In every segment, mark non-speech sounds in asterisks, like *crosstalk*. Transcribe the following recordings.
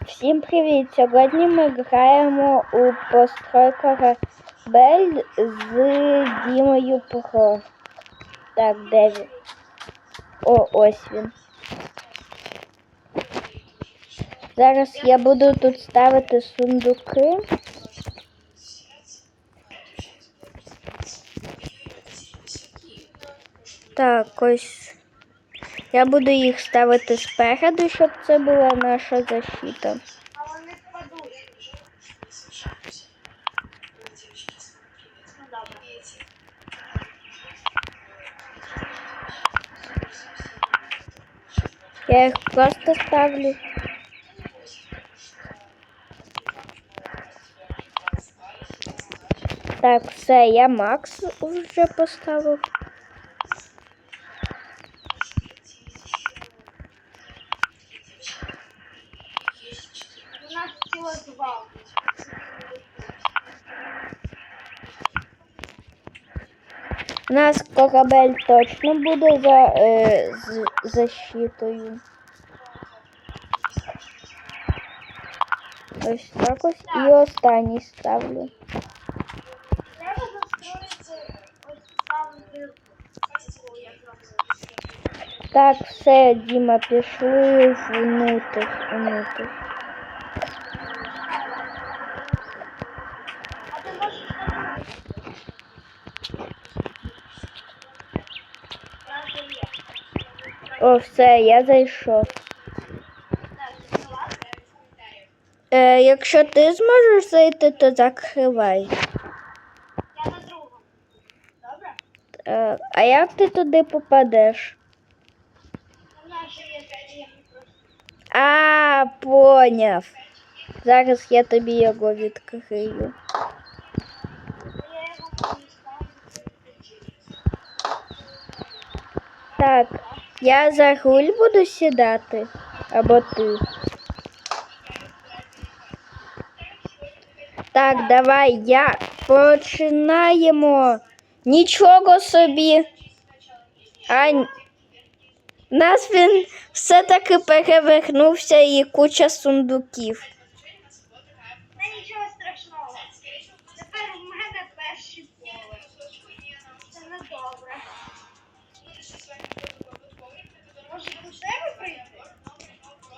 Всім привіт! Сьогодні ми граємо у построй корабель з Дімою Про. Так, де він? О, ось він. Зараз я буду тут ставити сундуки. Так, ось. Я буду їх ставити спереду, щоб це була наша защита. Я їх просто ставлю. Так, все, я Макс вже поставив. У нас корабель точно буде за е, з защитою. Ось так ось. І останній ставлю. Так, все, Діма, пішли внутрь, внутрь. О, все, я зайшов. Е, якщо ти зможеш зайти, то закривай. Я на другому. Добре? Е, а як ти туди попадеш? У нас же є такі просто. А, поняв. Зараз я тобі його відкрию. Так, я за руль буду сідати. Або ти. Так, давай, я починаємо. Нічого собі. А нас він все-таки перевернувся і куча сундуків.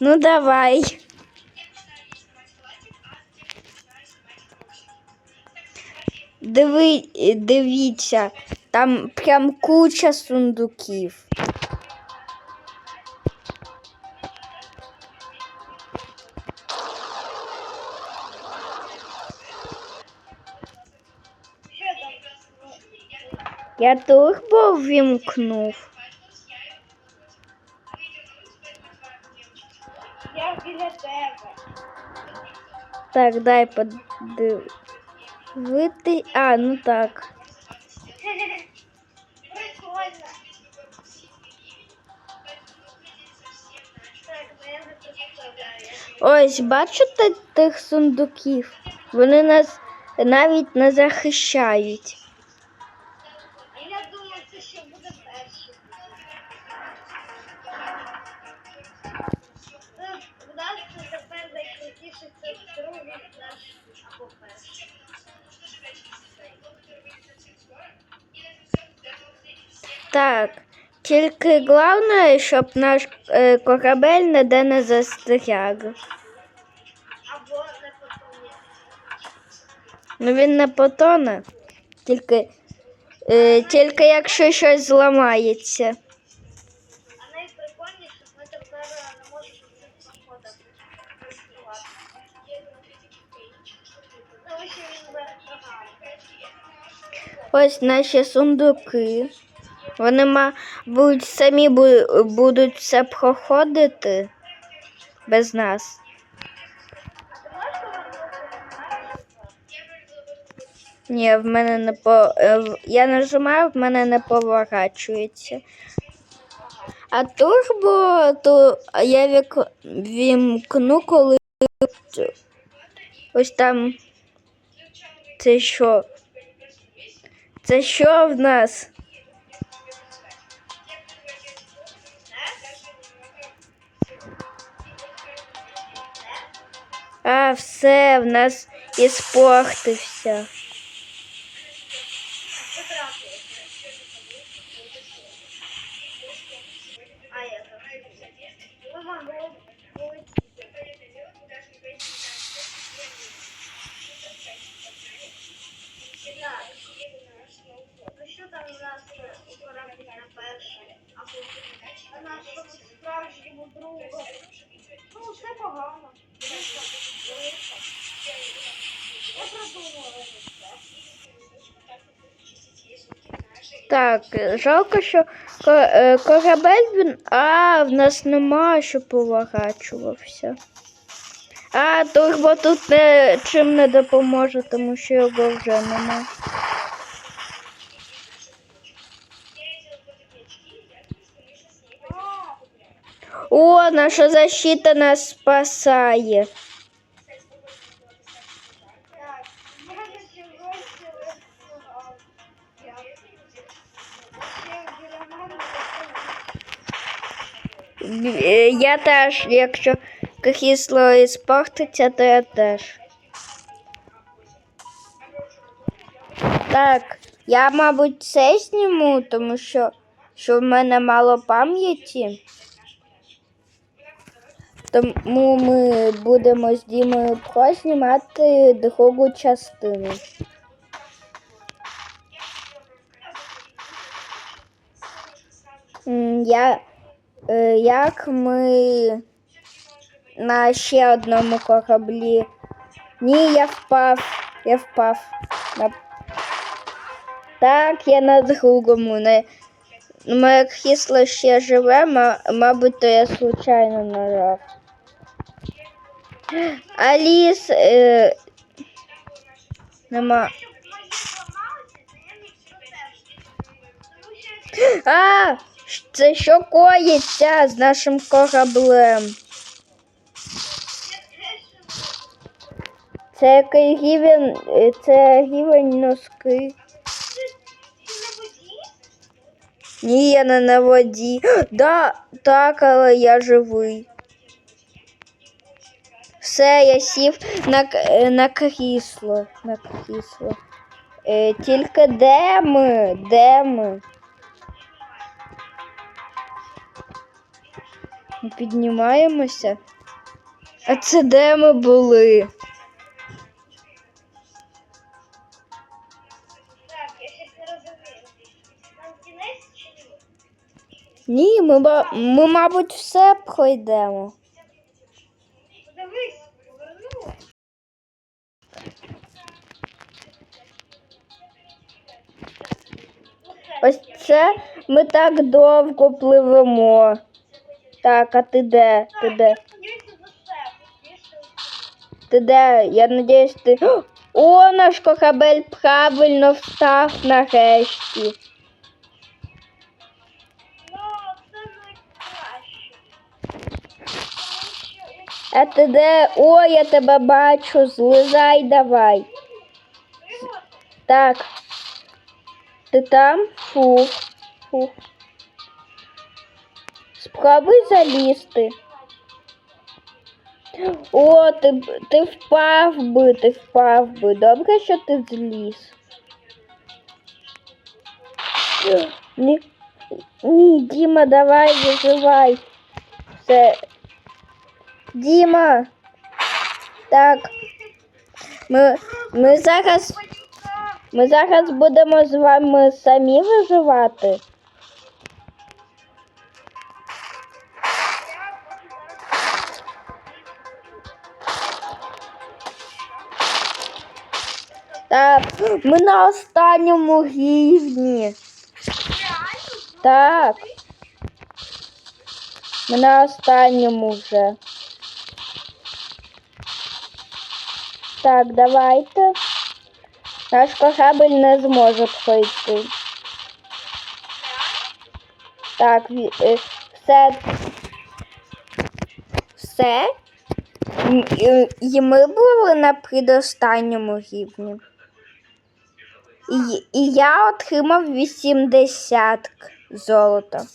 Ну давай. Диви, дивіться, там прям куча сундуків. Що там? Я турбо ввімкнув. Біля тебе. Так, дай подивити. А, ну так. Прикольно. Ось, бачите тих сундуків? Вони нас навіть не захищають. Так, тільки головне, щоб наш е, корабель ніде не застряг. Або не потонує. Ну він не потоне, тільки, е, тільки якщо щось зламається. А найприкольніше, ми тепер не можемо вертогає. Ось наші сундуки. Вони, мабуть, самі бу- будуть все проходити без нас. Ні, в мене не по. е, Я нажимаю, в мене не поворачується. А турбо, то я вік- вімкну, коли ось там. Це що? Це що в нас? На перше? А потім а нашому справжньому другу? Ну, все погано. Дивися, дивися. Я продумала це. Так, жалко, що е, корабель він. А, в нас нема, що поворачувався. А, турбо тут не, чим не допоможе, тому що його вже нема. О, наша защита нас спасає. Я теж, якщо кисло іспортиться, то я теж. Так, я, мабуть, це зніму, тому що, що в мене мало пам'яті. Тому ми будемо з Дімою Про знімати другу частину. Я, е, як ми на ще одному кораблі. Ні, я впав. Я впав. Так, я на другому. Не... Моє крісло ще живе, ма- мабуть, то я случайно нажав. Аліс. Е... Нема. А, це що коїться з нашим кораблем? Це який рівень, е, це рівень носки. Ні, я не на воді. *gasps* Да, так, але я живий. Все, я сів на, е, на крісло. На крісло. Е, тільки де ми? Де ми? Ми піднімаємося. А це де ми були? Ні? Ми, ми мабуть, все пройдемо. Подивись. Ось це ми так довго пливемо. Так, а ти де? Ти де? Сподівайся за себе. Більше Ти де? Я надіюсь, ти. О, наш корабель правильно встав нарешті. Ну, це найкраще. Тому що як А ти де? О, я тебе бачу. Злизай давай. його Так. Ти там? Фух. Фух. Спробуй залізти. О, ти, ти впав би, ти впав би. Добре, що ти зліз. Ні, ні, Діма, давай, виживай. Все. Діма. Так. Ми, ми зараз. Ми зараз будемо з вами самі виживати. Ми на останньому рівні. Так. Ми на останньому вже. Так, давайте. Наш корабль не зможе пройти. Так, е, все. Все. І- І ми були на предостанньому рівні. І, і я отримав 80 золота. А я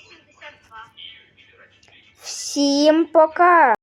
72. Всім пока!